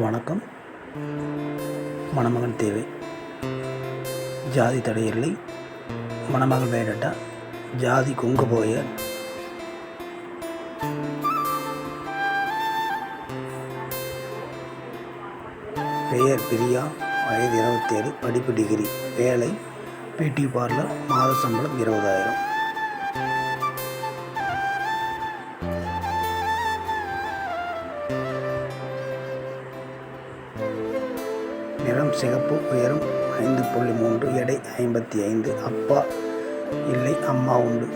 வணக்கம். மணமகன் தேவை. ஜாதி தடையில்லை மணமகள் வேடட்டா ஜாதி கொங்கு போய. பெயர் பிரியா. வயது இருபத்தேழு. படிப்பு டிகிரி வேலை. பிடி பார்லர் மாத சம்பளம் இருபதாயிரம். நிறம் சிகப்பு உயரம் ஐந்து புள்ளி மூன்று எடை ஐம்பத்தி ஐந்து. அப்பா இல்லை அம்மா உண்டு.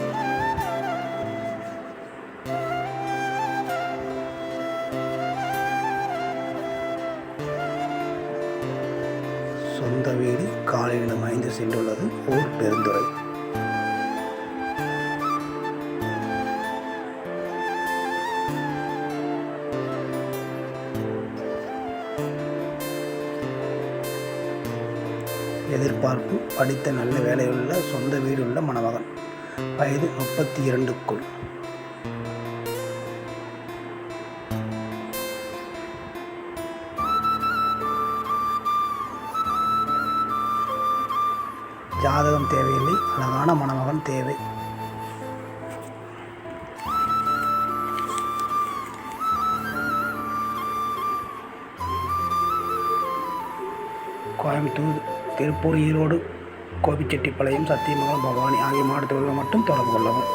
சொந்த வீடு காலையிடம் ஐந்து சென்றுள்ளது. ஊர் பெருந்துறை. எதிர்பார்ப்பு படித்த நல்ல வேலையுள்ள சொந்த வீடுள்ள மணமகன். வயது முப்பத்தி இரண்டுக்குள் ஜாதகம் தேவையில்லை. அழகான மணமகன் தேவை. கோயம்புத்தூர் திருப்பூர் ஈரோடு கோபிச்செட்டிப்பாளையம் சத்தியமங்கலம் பவானி ஆகிய மாவட்டத்தில் மட்டும் தொடர்பு கொள்ளவும்.